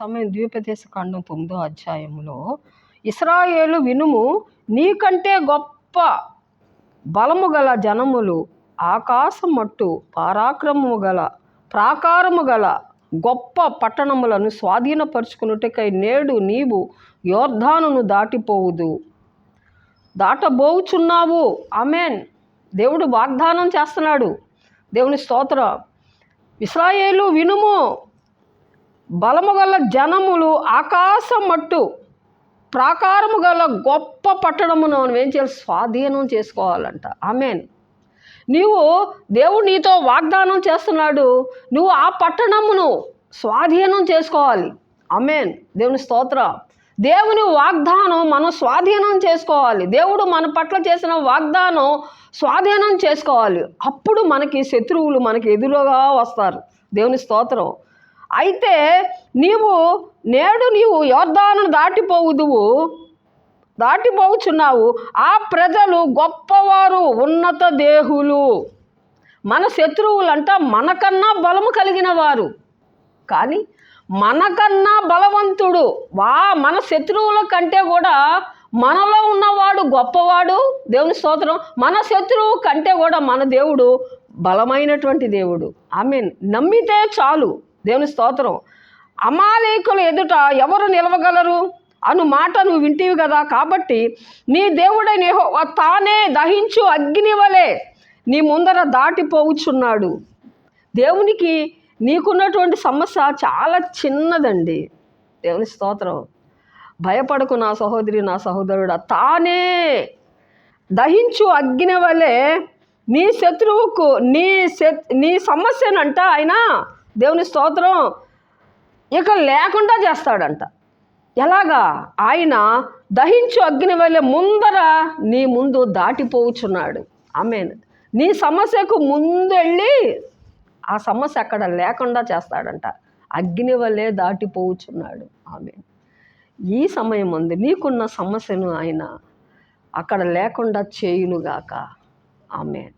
సమయం ద్వీపదేశ ఖండం తొమ్మిదో అధ్యాయంలో ఇస్రాయేలు వినుము నీకంటే గొప్ప బలము గల జనములు ఆకాశం మట్టు పరాక్రమము గల ప్రాకారము గల గొప్ప పట్టణములను స్వాధీనపరుచుకున్నట్టుకై నేడు నీవు యోర్ధానును దాటిపోవుదు. దాటబోచున్నావు. అమెన్ దేవుడు వాగ్దానం చేస్తున్నాడు. దేవుని స్తోత్ర. ఇస్రాయేలు వినుము బలము గల జనములు ఆకాశం మట్టు ప్రాకారము గల గొప్ప పట్టణమును మనం ఏం చేయాలి? స్వాధీనం చేసుకోవాలంట. ఆమెన్. నీవు దేవుడు నీతో వాగ్దానం చేస్తున్నాడు. నువ్వు ఆ పట్టణమును స్వాధీనం చేసుకోవాలి. అమేన్ దేవుని స్తోత్ర. దేవుని వాగ్దానం మనం స్వాధీనం చేసుకోవాలి. దేవుడు మన పట్ల చేసిన వాగ్దానం స్వాధీనం చేసుకోవాలి. అప్పుడు మనకి శత్రువులు మనకి ఎదురుగా వస్తారు. దేవుని స్తోత్రం. అయితే నీవు నేడు నీవు యోర్ధాను దాటిపోవుదువు దాటిపోవుచున్నావు. ఆ ప్రజలు గొప్పవారు ఉన్నత దేహులు. మన శత్రువులంట మనకన్నా బలము కలిగిన వారు కానీ మనకన్నా బలవంతుడు వా మన శత్రువుల కంటే కూడా మనలో ఉన్నవాడు గొప్పవాడు. దేవుని స్తోత్రం. మన శత్రువు కంటే కూడా మన దేవుడు బలమైనటువంటి దేవుడు. ఐ మీన్ నమ్మితే చాలు. దేవుని స్తోత్రం. అమాలేకుల ఎదుట ఎవరు నిలవగలరు? అను మాట నువ్వు వింటివి కదా? కాబట్టి నీ దేవుడైన యెహోవా తానే దహించు అగ్నివలే నీ ముందర దాటిపోవుచున్నాడు. దేవునికి నీకున్నటువంటి సమస్య చాలా చిన్నదండి. దేవుని స్తోత్రం. భయపడకు నా సహోదరి నా సహోదరుడా. తానే దహించు అగ్ని వలె నీ శత్రువుకు నీ శత్ నీ సమస్యనంట ఆయన దేవుని స్తోత్రం ఇక లేకుండా చేస్తాడంట. ఎలాగా? ఆయన దహించు అగ్ని వల్ల ముందర నీ ముందు దాటిపోవుచున్నాడు. ఆమె నీ సమస్యకు ముందు వెళ్ళి ఆ సమస్య అక్కడ లేకుండా చేస్తాడంట. అగ్ని వల్లే దాటిపోవుచున్నాడు. ఆమె ఈ సమయం ఉంది. నీకున్న సమస్యను ఆయన అక్కడ లేకుండా చేయునుగాక. ఆమె